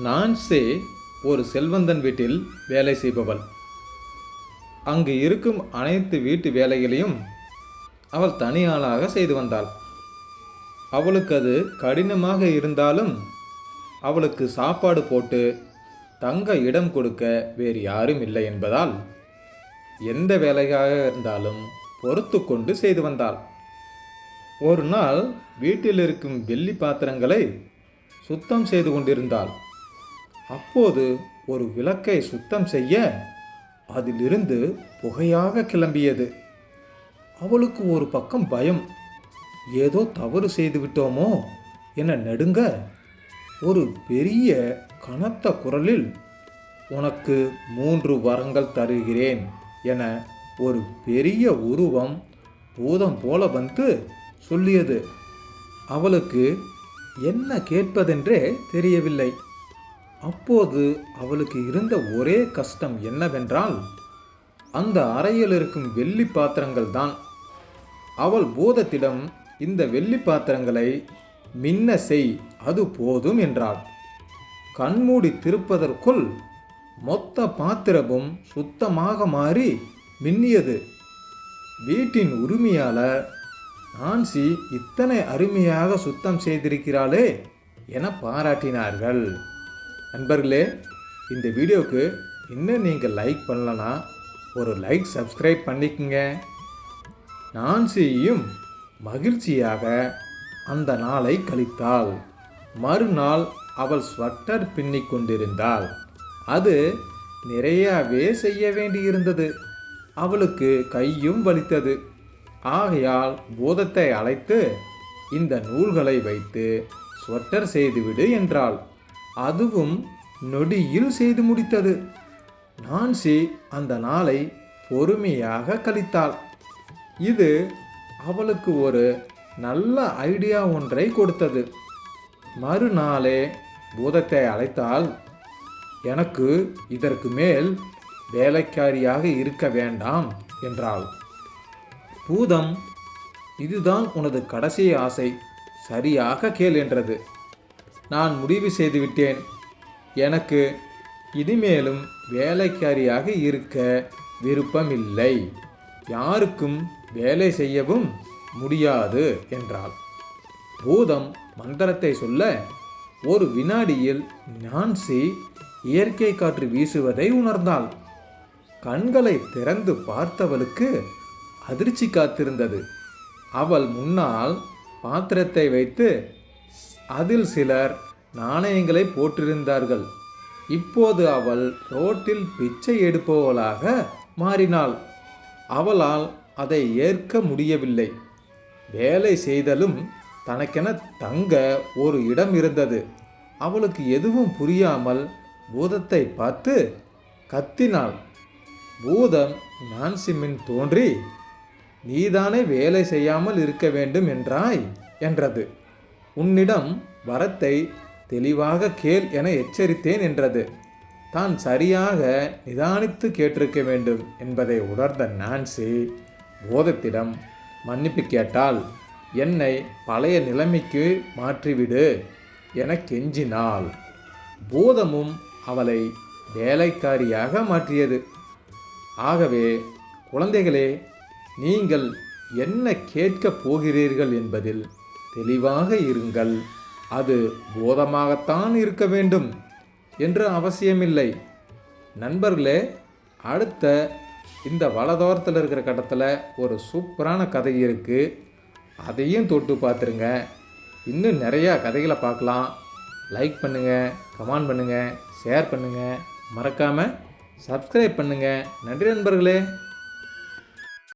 நான்சே ஒரு செல்வந்தன் வீட்டில் வேலை செய்பவள். அங்கு இருக்கும் அனைத்து வீட்டு வேலைகளையும் அவள் தனியாளாக செய்து வந்தாள். அவளுக்கு அது கடினமாக இருந்தாலும் அவளுக்கு சாப்பாடு போட்டு தங்க இடம் கொடுக்க வேறு யாரும் இல்லை என்பதால் எந்த வேலையாக இருந்தாலும் பொறுத்து கொண்டு செய்து வந்தாள். ஒரு நாள் வீட்டில் இருக்கும் வெள்ளி பாத்திரங்களை சுத்தம் செய்து கொண்டிருந்தாள். அப்போது ஒரு விளக்கை சுத்தம் செய்ய அதிலிருந்து புகையாக கிளம்பியது. அவளுக்கு ஒரு பக்கம் பயம். ஏதோ தவறு செய்து விட்டோமோ என நெடுங்க ஒரு பெரிய கனத்த குரலில் உனக்கு மூன்று வரங்கள் தருகிறேன் என ஒரு பெரிய உருவம் பூதம் போல வந்து சொல்லியது. அவளுக்கு என்ன கேட்பதென்றே தெரியவில்லை. அப்போது அவளுக்கு இருந்த ஒரே கஷ்டம் என்னவென்றால் அந்த அறையில் இருக்கும் வெள்ளி பாத்திரங்கள் தான். அவள் பூதத்திடம் இந்த வெள்ளி பாத்திரங்களை மின்ன செய் அது போதும் என்றாள். கண்மூடி திருப்பதற்குள் மொத்த பாத்திரமும் சுத்தமாக மாறி மின்னியது. வீட்டின் உரிமையாளர் நான்சி இத்தனை அருமையாக சுத்தம் செய்திருக்கிறாளே என பாராட்டினார்கள். நண்பர்களே இந்த வீடியோவுக்கு இன்னும் நீங்கள் லைக் பண்ணலனா ஒரு லைக் சப்ஸ்கிரைப் பண்ணிக்கங்க. நான்சியும் மகிழ்ச்சியாக அந்த நாளை கழித்தாள் மறுநாள் அவள் ஸ்வெட்டர் பின்னிக் கொண்டிருந்தாள். அது நிறையவே செய்ய வேண்டியிருந்தது. அவளுக்கு கையும் வலித்தது. ஆகையால் பூதத்தை அழைத்து இந்த நூல்களை வைத்து ஸ்வெட்டர் செய்துவிடு என்றாள். அதுவும் நொடியில் செய்து முடித்தது. நான்சி அந்த நாளை பொறுமையாக கழித்தாள். இது அவளுக்கு ஒரு நல்ல ஐடியா ஒன்றை கொடுத்தது. மறுநாளே பூதத்தை அழைத்தால் எனக்கு இதற்கு மேல் வேலைக்காரியாக இருக்க வேண்டாம் என்றாள். பூதம் இதுதான் உனது கடைசி ஆசை. சரியாக கேள் என்றது. நான் முடிவு செய்துவிட்டேன். எனக்கு இனிமேலும் வேலைக்காரியாக இருக்க விருப்பமில்லை. யாருக்கும் வேலை செய்யவும் முடியாது என்றாள். பூதம் மந்திரத்தை சொல்ல ஒரு வினாடியில் நான்சி இயற்கை காற்று வீசுவதை உணர்ந்தாள். கண்களை திறந்து பார்த்தவளுக்கு அதிர்ச்சி காத்திருந்தது. அவள் முன்னால் பாத்திரத்தை வைத்து அதில் சிலர் நாணயங்களை போட்டிருந்தார்கள். இப்போது அவள் ரோட்டில் பிச்சை எடுப்பவளாக மாறினாள். அவளால் அதை ஏற்க முடியவில்லை. வேலை செய்தலும் தனக்கென தங்க ஒரு இடம் இருந்தது. அவளுக்கு எதுவும் புரியாமல் பூதத்தை பார்த்து கத்தினாள். பூதம் நான்சிமின் தோன்றி நீதானே வேலை செய்யாமல் இருக்க வேண்டும் என்றாய்? என்றது. உன்னிடம் வரத்தை தெளிவாக கேள் என எச்சரித்தேன் என்றது. தான் சரியாக நிதானித்து கேட்டிருக்க வேண்டும் என்பதை உணர்ந்த நான்சி போதத்திடம் மன்னிப்பு கேட்டால் என்னை பழைய நிலைமைக்கு மாற்றிவிடு என கெஞ்சினாள். பூதமும் அவளை வேலைக்காரியாக மாற்றியது. ஆகவே குழந்தைகளே நீங்கள் என்ன கேட்கப் போகிறீர்கள் என்பதில் தெளிவாக இருங்கள். அது போதமாகத்தான் இருக்க வேண்டும் என்று அவசியமில்லை. நண்பர்களே அடுத்த இந்த வலதோரத்தில் இருக்கிற கட்டத்தில் ஒரு சூப்பரான கதை இருக்குது அதையும் தொட்டு பார்த்துருங்க. இன்னும் நிறையா கதைகளை பார்க்கலாம். லைக் பண்ணுங்கள் கமெண்ட் பண்ணுங்கள் ஷேர் பண்ணுங்கள் மறக்காமல் சப்ஸ்கிரைப் பண்ணுங்கள் நன்றி நண்பர்களே.